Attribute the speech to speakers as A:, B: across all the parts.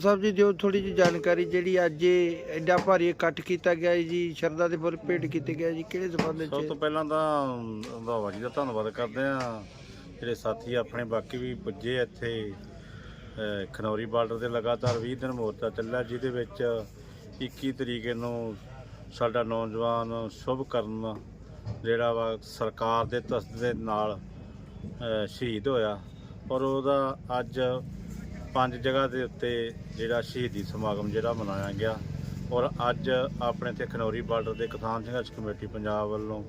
A: ਸਾਹਿਬ ਜੀ, ਦਿਓ ਥੋੜੀ ਜਿਹੀ ਜਾਣਕਾਰੀ ਜਿਹੜੀ ਅੱਜ ਐਡਾ ਭਾਰੀ ਇਕੱਠ ਕੀਤਾ ਗਿਆ ਹੈ ਜੀ, ਸ਼ਰਧਾ ਦੇ ਫੁੱਲ ਭੇਟ ਕੀਤੇ ਗਏ ਜੀ, ਕਿਹੜੇ ਸੰਬੰਧ
B: ਸਭ ਤੋਂ
A: ਵਿੱਚ
B: ਪਹਿਲਾਂ ਤਾਂ ਰੰਧਾਵਾ ਜੀ ਦਾ ਧੰਨਵਾਦ ਕਰਦੇ ਹਾਂ। ਜਿਹੜੇ ਸਾਥੀ ਆਪਣੇ ਬਾਕੀ ਵੀ ਪੁੱਜੇ ਇੱਥੇ, ਅਹ, ਖਨੌਰੀ ਬਾਰਡਰ ਤੇ ਲਗਾਤਾਰ 20 ਦਿਨ ਮੋਰਚਾ ਚੱਲਿਆ, ਜਿਹਦੇ ਵਿੱਚ 21 ਤਰੀਕ ਨੂੰ ਸਾਡਾ ਨੌਜਵਾਨ ਸ਼ੁਭ ਕਰਨ ਜਿਹੜਾ ਵਾ ਸਰਕਾਰ ਦੇ ਤਸਦ ਦੇ ਨਾਲ, ਅਹ, ਸ਼ਹੀਦ ਹੋਇਆ। ਔਰ ਉਹਦਾ ਅੱਜ ਪੰਜ ਜਗ੍ਹਾ ਦੇ ਉੱਤੇ ਜਿਹੜਾ ਸ਼ਹੀਦੀ ਸਮਾਗਮ ਜਿਹੜਾ ਮਨਾਇਆ ਗਿਆ ਔਰ ਅੱਜ ਆਪਣੇ ਤੇ ਖਨੌਰੀ ਬਾਰਡਰ ਦੇ ਕਿਸਾਨ ਸੰਘਰਸ਼ ਕਮੇਟੀ ਪੰਜਾਬ ਵੱਲੋਂ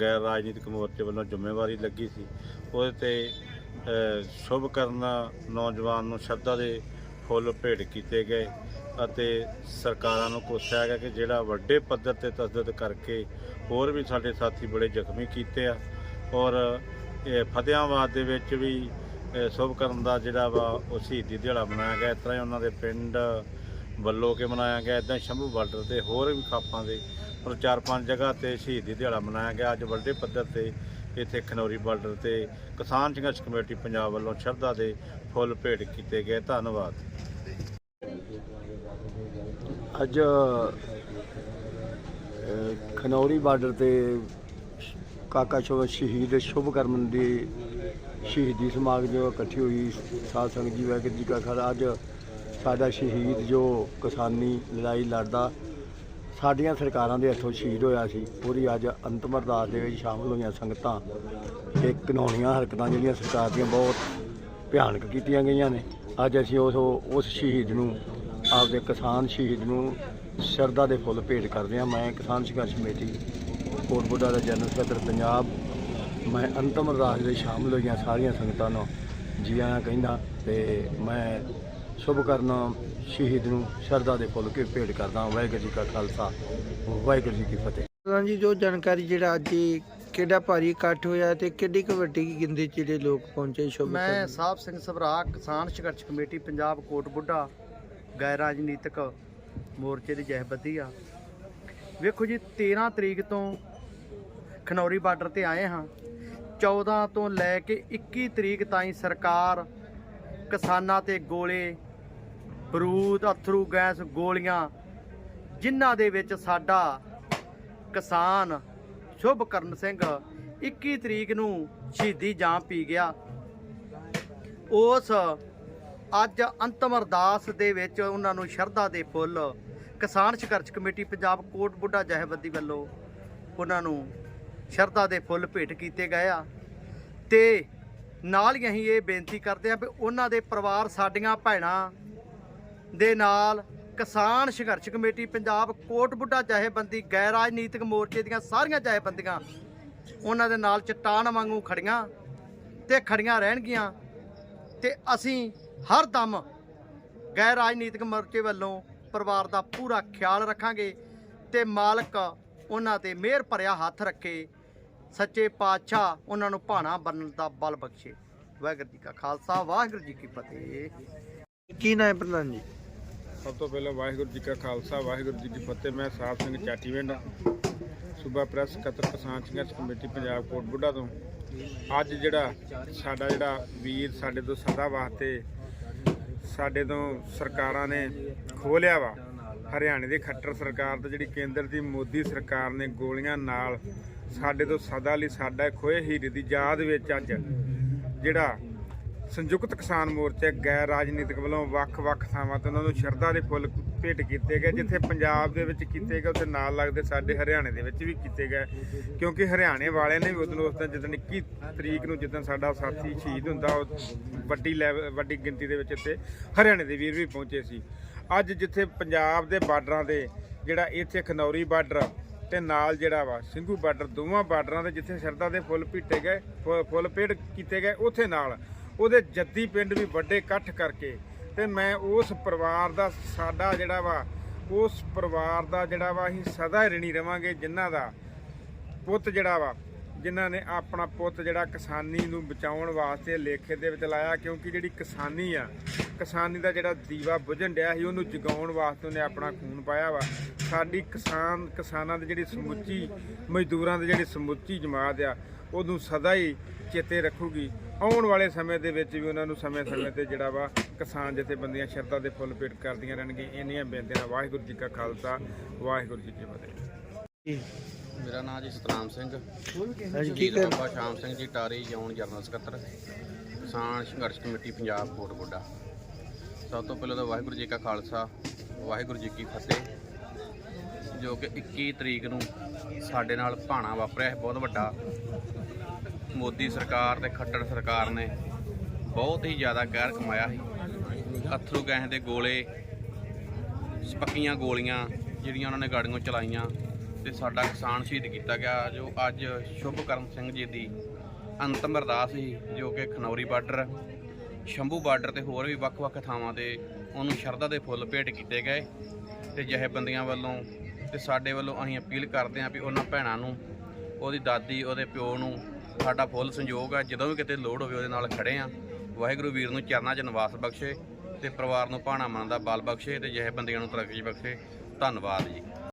B: ਗੈਰ ਰਾਜਨੀਤਿਕ ਮੋਰਚੇ ਵੱਲੋਂ ਜ਼ਿੰਮੇਵਾਰੀ ਲੱਗੀ ਸੀ। ਉਹਦੇ ਤੇ ਸ਼ੁਭ ਕਰਨ ਨੌਜਵਾਨ ਨੂੰ ਸ਼ਰਧਾ ਦੇ ਫੁੱਲ ਭੇਟ ਕੀਤੇ ਗਏ ਅਤੇ ਸਰਕਾਰਾਂ ਨੂੰ ਕੋਸਿਆ ਗਿਆ ਕਿ ਜਿਹੜਾ ਵੱਡੇ ਪੱਧਰ ਤੇ ਤਸਦਦ ਕਰਕੇ ਹੋਰ ਵੀ ਸਾਡੇ ਸਾਥੀ ਬੜੇ ਜ਼ਖਮੀ ਕੀਤੇ ਆ। ਔਰ, ਇਹ ਫਤਿਆਬਾਦ ਦੇ ਵਿੱਚ ਵੀ ਸ਼ੁਭ ਕਰਨ ਦਾ ਜਿਹੜਾ ਵਾ ਉਹ ਸ਼ਹੀਦੀ ਦਿਹਾੜਾ ਮਨਾਇਆ ਗਿਆ। ਇਸ ਤਰ੍ਹਾਂ ਹੀ ਉਹਨਾਂ ਦੇ ਪਿੰਡ ਵੱਲੋਂ ਕੇ ਮਨਾਇਆ ਗਿਆ। ਇਦਾਂ ਸ਼ੰਭੂ ਬਾਰਡਰ ਤੇ ਹੋਰ ਵੀ ਖਾਪਾਂ ਦੇ ਪਰ ਚਾਰ ਪੰਜ ਜਗ੍ਹਾ ਤੇ ਸ਼ਹੀਦੀ ਦਿਹਾੜਾ ਮਨਾਇਆ ਗਿਆ। ਅੱਜ ਵੱਡੇ ਪੱਧਰ ਤੇ ਇੱਥੇ ਖਨੌਰੀ ਬਾਰਡਰ ਤੇ ਕਿਸਾਨ ਸੰਘਰਸ਼ ਕਮੇਟੀ ਪੰਜਾਬ ਵੱਲੋਂ ਸ਼ਰਧਾ ਦੇ ਫੁੱਲ ਭੇਟ ਕੀਤੇ ਗਏ। ਧੰਨਵਾਦ।
C: ਅੱਜ ਖਨੌਰੀ ਬਾਰਡਰ ਤੇ ਕਾਕਾ ਸ਼ੋ ਸ਼ਹੀਦ ਸ਼ੁਭਕਰਮ ਦੀ ਸ਼ਹੀਦੀ ਸਮਾਗਮ ਜੋ ਇਕੱਠੀ ਹੋਈ ਸਾਧ ਸੰਗਤ ਜੀ ਵਾਹਿਗੁਰੂ ਜੀ ਕਾ ਖਾਲਸਾ। ਅੱਜ ਸਾਡਾ ਸ਼ਹੀਦ ਜੋ ਕਿਸਾਨੀ ਲੜਾਈ ਲੜਦਾ, ਸਾਡੀਆਂ ਸਰਕਾਰਾਂ ਦੇ ਹੱਥੋਂ ਸ਼ਹੀਦ ਹੋਇਆ ਸੀ। ਉਹਦੀ ਅੱਜ ਅੰਤਮ ਅਰਦਾਸ ਦੇ ਵਿੱਚ ਸ਼ਾਮਲ ਹੋਈਆਂ ਸੰਗਤਾਂ ਤੇ ਕਾਨੂੰਨੀਆਂ ਹਰਕਤਾਂ ਜਿਹੜੀਆਂ ਸਰਕਾਰ ਦੀਆਂ ਬਹੁਤ ਭਿਆਨਕ ਕੀਤੀਆਂ ਗਈਆਂ ਨੇ। ਅੱਜ ਅਸੀਂ ਉਸ ਉਸ ਸ਼ਹੀਦ ਨੂੰ, ਆਪਦੇ ਕਿਸਾਨ ਸ਼ਹੀਦ ਨੂੰ ਸ਼ਰਧਾ ਦੇ ਫੁੱਲ ਭੇਟ ਕਰਦੇ ਹਾਂ। ਮੈਂ ਕਿਸਾਨ ਸੰਘਰਸ਼ ਕਮੇਟੀ ਕੋਟਬੁੱਢਾ ਦਾ ਜਨਰਲ ਸਕੱਤਰ, ਪੰਜਾਬ ਮੈਂ ਅੰਤਮ ਅਰਦਾਸ ਦੇ ਸ਼ਾਮਲ ਹੋਈਆਂ ਸਾਰੀਆਂ ਸੰਗਤਾਂ ਨੂੰ ਜੀ ਆਇਆਂ ਕਹਿੰਦਾ ਤੇ ਮੈਂ ਸ਼ੁਭ ਕਰਨਾ ਸ਼ਹੀਦ ਨੂੰ ਸ਼ਰਧਾ ਦੇ ਫੁੱਲ ਕੇ ਭੇਟ ਕਰਦਾ। ਵਾਹਿਗੁਰੂ ਜੀ ਕਾ ਖਾਲਸਾ ਵਾਹਿਗੁਰੂ ਜੀ ਕੀ ਫਤਿਹ।
A: ਪ੍ਰਧਾਨ ਜੀ ਜੋ ਜਾਣਕਾਰੀ ਜਿਹੜਾ ਅੱਜ ਕਿਹੜਾ ਭਾਰੀ ਇਕੱਠ ਹੋਇਆ ਤੇ ਕਿੱਡੀ ਕੁ ਵੱਡੀ ਗਿਣਤੀ 'ਚ ਜਿਹੜੇ ਲੋਕ ਪਹੁੰਚੇ ਸ਼ੁਭ
D: ਮੈਂ ਸਾਹਿਬ ਸਿੰਘ ਸਭਰਾ ਕਿਸਾਨ ਸੰਘਰਸ਼ ਕਮੇਟੀ ਪੰਜਾਬ ਕੋਟ ਬੁੱਢਾ ਗੈਰ ਰਾਜਨੀਤਿਕ ਮੋਰਚੇ ਦੀ ਜਥੇਬੰਦੀ ਆ। ਵੇਖੋ ਜੀ 13 ਤਰੀਕ ਤੋਂ ਖਨੌਰੀ ਬਾਰਡਰ ਤੇ ਆਏ ਹਾਂ। 14 ਤੋਂ ਲੈ ਕੇ 21 ਤਰੀਕ ਤਾਈਂ ਸਰਕਾਰ ਕਿਸਾਨਾਂ ਤੇ ਗੋਲੇ ਬਰੂਦ ਅਥਰੂ, ਗੈਸ ਗੋਲੀਆਂ, ਜਿਨ੍ਹਾਂ ਦੇ ਵਿੱਚ ਸਾਡਾ ਕਿਸਾਨ ਸ਼ੁਭਕਰਨ ਸਿੰਘ 21 ਤਰੀਕ ਨੂੰ ਸ਼ਹੀਦੀ ਜਾਮ ਪੀ ਗਿਆ। ਉਸ ਅੱਜ ਅੰਤਮ ਅਰਦਾਸ ਦੇ ਵਿੱਚ ਉਹਨਾਂ ਨੂੰ ਸ਼ਰਧਾ ਦੇ ਫੁੱਲ ਕਿਸਾਨ ਸੰਘਰਸ਼ ਕਮੇਟੀ ਪੰਜਾਬ ਕੋਟ ਬੁੱਢਾ ਜਥੇਬੰਦੀ ਵੱਲੋਂ ਉਹਨਾਂ ਨੂੰ ਸ਼ਰਧਾ ਦੇ ਫੁੱਲ ਭੇਟ ਕੀਤੇ ਗਏ ਆ। ਤੇ ਨਾਲ ਹੀ ਅਸੀਂ ਇਹ ਬੇਨਤੀ ਕਰਦੇ ਆ ਵੀ ਉਹਨਾਂ ਦੇ ਪਰਿਵਾਰ, ਸਾਡੀਆਂ ਭੈਣਾਂ ਦੇ ਨਾਲ ਕਿਸਾਨ ਸੰਘਰਸ਼ ਕਮੇਟੀ, ਪੰਜਾਬ ਕੋਟ ਬੁੱਢਾ ਜਥੇਬੰਦੀ, ਗੈਰ ਰਾਜਨੀਤਿਕ ਮੋਰਚੇ ਦੀਆਂ ਸਾਰੀਆਂ ਜਥੇਬੰਦੀਆਂ ਉਹਨਾਂ ਦੇ ਨਾਲ ਚਟਾਨ ਵਾਂਗੂ ਖੜੀਆਂ ਤੇ ਖੜੀਆਂ ਰਹਿਣਗੀਆਂ ਤੇ ਅਸੀਂ ਹਰ ਦਮ ਗੈਰ ਰਾਜਨੀਤਿਕ ਮੋਰਚੇ ਵੱਲੋਂ ਪਰਿਵਾਰ ਦਾ ਪੂਰਾ ਖਿਆਲ ਰੱਖਾਂਗੇ ਤੇ ਮਾਲਕ ਉਹਨਾਂ ਤੇ ਮਿਹਰ ਭਰਿਆ ਹੱਥ ਰੱਖੇ ਸੱਚੇ ਪਾਤਸ਼ਾਹ ਉਹਨਾਂ ਨੂੰ ਭਾਣਾ ਬਣਨ ਦਾ ਬਲ ਬਖਸ਼ੇ। ਵਾਹਿਗੁਰੂ ਜੀ ਕਾ ਖਾਲਸਾ, ਵਾਹਿਗੁਰੂ ਜੀ ਕੀ ਫਤਿਹ।
A: ਕੀ ਨਾਮ ਪ੍ਰਧਾਨ ਜੀ?
E: ਸਭ ਤੋਂ ਪਹਿਲਾਂ ਵਾਹਿਗੁਰੂ ਜੀ ਕਾ ਖਾਲਸਾ, ਵਾਹਿਗੁਰੂ ਜੀ ਕੀ ਫਤਿਹ। ਮੈਂ ਸਾਹਿਬ ਸਿੰਘ ਚਾਟੀਵਿੰਡ ਸੂਬਾ ਪ੍ਰੈਸ ਸਕੱਤਰ ਕਿਸਾਨ ਸੰਘਰਸ਼ ਕਮੇਟੀ, ਪੰਜਾਬ ਕੋਟ ਬੁੱਢਾ ਤੋਂ। ਅੱਜ ਜਿਹੜਾ ਸਾਡਾ ਜਿਹੜਾ ਵੀਰ ਸਾਡੇ ਤੋਂ ਸਦਾ ਵਾਸਤੇ ਸਾਡੇ ਤੋਂ ਸਰਕਾਰਾਂ ਨੇ ਖੋਲਿਆ ਵਾ, ਹਰਿਆਣੇ ਦੀ ਖੱਟਰ ਸਰਕਾਰ ਤੇ ਜਿਹੜੀ ਕੇਂਦਰ ਦੀ ਮੋਦੀ ਸਰਕਾਰ ਨੇ ਗੋਲੀਆਂ ਨਾਲ ਸਾਡੇ ਤੋਂ ਸਦਾ ਲਈ ਸਾਡਾ ਖੋਏ ਹੀਰੇ ਦੀ ਯਾਦ ਵਿੱਚ ਅੱਜ ਜਿਹੜਾ ਸੰਯੁਕਤ ਕਿਸਾਨ ਮੋਰਚਾ ਗੈਰ ਰਾਜਨੀਤਿਕ ਵੱਲੋਂ ਵੱਖ-ਵੱਖ ਥਾਵਾਂ ਤੇ ਉਹਨਾਂ ਨੂੰ ਸ਼ਰਧਾ ਦੇ ਫੁੱਲ ਭੇਟ ਕੀਤੇ ਗਏ, ਜਿੱਥੇ ਪੰਜਾਬ ਦੇ ਵਿੱਚ ਕੀਤੇ ਗਏ, ਉੱਥੇ ਨਾਲ ਲੱਗਦੇ ਸਾਡੇ ਹਰਿਆਣੇ ਦੇ ਵਿੱਚ ਵੀ ਕੀਤੇ ਗਏ। ਕਿਉਂਕਿ ਹਰਿਆਣੇ ਵਾਲਿਆਂ ਨੇ ਵੀ ਉਦੋਂ ਉਸ ਦਿਨ ਜਦੋਂ 21 ਤਰੀਕ ਨੂੰ ਜਦੋਂ ਸਾਡਾ ਸਾਥੀ ਸ਼ਹੀਦ ਹੁੰਦਾ, ਉਹ ਵੱਡੀ ਲੈਵਲ ਵੱਡੀ ਗਿਣਤੀ ਦੇ ਵਿੱਚ ਇੱਥੇ ਹਰਿਆਣੇ ਦੇ ਵੀਰ ਵੀ ਪਹੁੰਚੇ ਸੀ। ਅੱਜ ਜਿੱਥੇ ਪੰਜਾਬ ਦੇ ਬਾਰਡਰਾਂ ਦੇ ਜਿਹੜਾ ਇੱਥੇ ਖਨੌਰੀ ਬਾਰਡਰ ਤੇ ਨਾਲ ਜਿਹੜਾ ਵਾ ਸਿੰਘੂ ਬਾਰਡਰ, ਦੋਵਾਂ ਬਾਰਡਰਾਂ ਦੇ ਜਿੱਥੇ ਸ਼ਰਧਾ ਦੇ ਫੁੱਲ ਭੀਟੇ ਗਏ ਫੁ- ਫੁੱਲ ਭੇਟ ਕੀਤੇ ਗਏ, ਉੱਥੇ ਨਾਲ। ਉਹਦੇ ਜੱਦੀ ਪਿੰਡ ਵੀ ਵੱਡੇ ਇਕੱਠ ਕਰਕੇ ਤੇ ਮੈਂ ਉਸ ਪਰਿਵਾਰ ਦਾ, ਸਾਡਾ ਜਿਹੜਾ ਵਾ, ਉਸ ਪਰਿਵਾਰ ਦਾ ਜਿਹੜਾ ਵਾ, ਅਸੀਂ ਸਦਾ ਰਿਣੀ ਰਵਾਂਗੇ ਜਿਨ੍ਹਾਂ ਦਾ ਪੁੱਤ ਜਿਹੜਾ ਵਾ ਜਿਨ੍ਹਾਂ ਨੇ ਆਪਣਾ ਪੁੱਤ ਜਿਹੜਾ ਕਿਸਾਨੀ ਨੂੰ ਬਚਾਉਣ ਵਾਸਤੇ ਲੇਖੇ ਦੇ ਵਿੱਚ ਲਾਇਆ, ਕਿਉਂਕਿ ਜਿਹੜੀ ਕਿਸਾਨੀ ਆ, ਕਿਸਾਨੀ ਦਾ ਜਿਹੜਾ ਦੀਵਾ ਬੁਝਣ ਡਿਆ ਸੀ, ਉਹਨੂੰ ਜਗਾਉਣ ਵਾਸਤੇ ਉਹਨੇ ਆਪਣਾ ਖੂਨ ਪਾਇਆ ਵਾ। ਸਾਡੀ ਕਿਸਾਨ, ਕਿਸਾਨਾਂ ਦੀ ਜਿਹੜੀ ਸਮੁੱਚੀ, ਮਜ਼ਦੂਰਾਂ ਦੀ ਜਿਹੜੀ ਸਮੁੱਚੀ ਜਮਾਤ ਆ, ਉਹਨੂੰ ਸਦਾ ਹੀ ਚੇਤੇ ਰੱਖੂਗੀ। ਆਉਣ ਵਾਲੇ ਸਮੇਂ ਦੇ ਵਿੱਚ ਵੀ ਉਹਨਾਂ ਨੂੰ ਸਮੇਂ-ਸਮੇਂ ਤੇ ਜਿਹੜਾ ਵਾ ਕਿਸਾਨ ਜਥੇਬੰਦੀਆਂ ਸ਼ਰਧਾ ਦੇ ਫੁੱਲ ਭੇਟ ਕਰਦੀਆਂ ਰਹਿਣਗੀਆਂ। ਇੰਨੀਆਂ ਬੇਨਤੀਆਂ, ਵਾਹਿਗੁਰੂ ਜੀ ਕਾ ਖਾਲਸਾ, ਵਾਹਿਗੁਰੂ ਜੀ ਕੀ ਫਤਿਹ।
F: ਮੇਰਾ ਨਾਮ ਜੀ ਸਤਨਾਮ ਸਿੰਘ।
A: ਕਰ
F: ਬਾਬਾ ਸ਼ਾਮ ਸਿੰਘ ਜੀ ਟਾਰੀ ਜੌਨ ਜਨਰਲ ਸਕੱਤਰ। ਕਿਸਾਨ ਸੰਘਰਸ਼ ਕਮੇਟੀ ਪੰਜਾਬ ਕੋਟ ਗੋਡਾ। ਸਭ ਤੋਂ ਪਹਿਲਾਂ ਤਾਂ ਵਾਹਿਗੁਰੂ ਜੀ ਕਾ ਖਾਲਸਾ ਵਾਹਿਗੁਰੂ ਜੀ ਕੀ ਫਤਿਹ ਜੋ ਕਿ 21 ਤਰੀਕ ਨੂੰ ਸਾਡੇ ਨਾਲ ਭਾਣਾ ਵਾਪਰਿਆ ਹੈ ਬਹੁਤ ਵੱਡਾ। ਮੋਦੀ ਸਰਕਾਰ ਤੇ ਖੱਟਰ ਸਰਕਾਰ ਨੇ ਬਹੁਤ ਹੀ ਜ਼ਿਆਦਾ ਕਹਿਰ ਕਮਾਇਆ ਸੀ। ਅਥਰੂ ਗੈਸ ਦੇ ਗੋਲੇ ਪੱਕੀਆਂ ਗੋਲੀਆਂ ਜਿਹੜੀਆਂ ਉਹਨਾਂ ਨੇ ਗਾੜੀਆਂ ਚਲਾਈਆਂ। ਤੇ ਸਾਡਾ ਕਿਸਾਨ ਸ਼ਹੀਦ ਕੀਤਾ ਗਿਆ, ਜੋ ਅੱਜ ਸ਼ੁਭਕਰਨ ਸਿੰਘ ਜੀ ਦੀ ਅੰਤਮ ਅਰਦਾਸ ਸੀ, ਜੋ ਕਿ ਖਨੌਰੀ ਬਾਰਡਰ, ਸ਼ੰਭੂ ਬਾਰਡਰ ਤੇ ਹੋਰ ਵੀ ਵੱਖ-ਵੱਖ ਥਾਵਾਂ ਤੇ ਉਹਨੂੰ ਸ਼ਰਧਾ ਦੇ ਫੁੱਲ ਭੇਟ ਕੀਤੇ ਗਏ ਤੇ ਜਥੇਬੰਦੀਆਂ ਵੱਲੋਂ ਤੇ ਸਾਡੇ ਵੱਲੋਂ ਅਸੀਂ ਅਪੀਲ ਕਰਦੇ ਹਾਂ ਵੀ ਉਹਨਾਂ ਭੈਣਾਂ ਨੂੰ, ਉਹਦੀ ਦਾਦੀ, ਉਹਦੇ ਪਿਓ ਨੂੰ ਸਾਡਾ ਫੁੱਲ ਸੰਯੋਗ ਆ, ਜਦੋਂ ਵੀ ਕਿਤੇ ਲੋੜ ਹੋਵੇ ਉਹਦੇ ਨਾਲ ਖੜੇ ਆ ਵਾਹਿਗੁਰੂ ਵੀਰ ਨੂੰ ਚਰਨਾਂ 'ਚ ਨਿਵਾਸ ਬਖਸ਼ੇ ਤੇ ਪਰਿਵਾਰ ਨੂੰ ਭਾਣਾ ਮਨ ਦਾ ਬਲ ਬਖਸ਼ੇ ਤੇ ਜਥੇਬੰਦੀਆਂ ਨੂੰ ਤਰੱਕੀ ਬਖਸ਼ੇ। ਧੰਨਵਾਦ ਜੀ।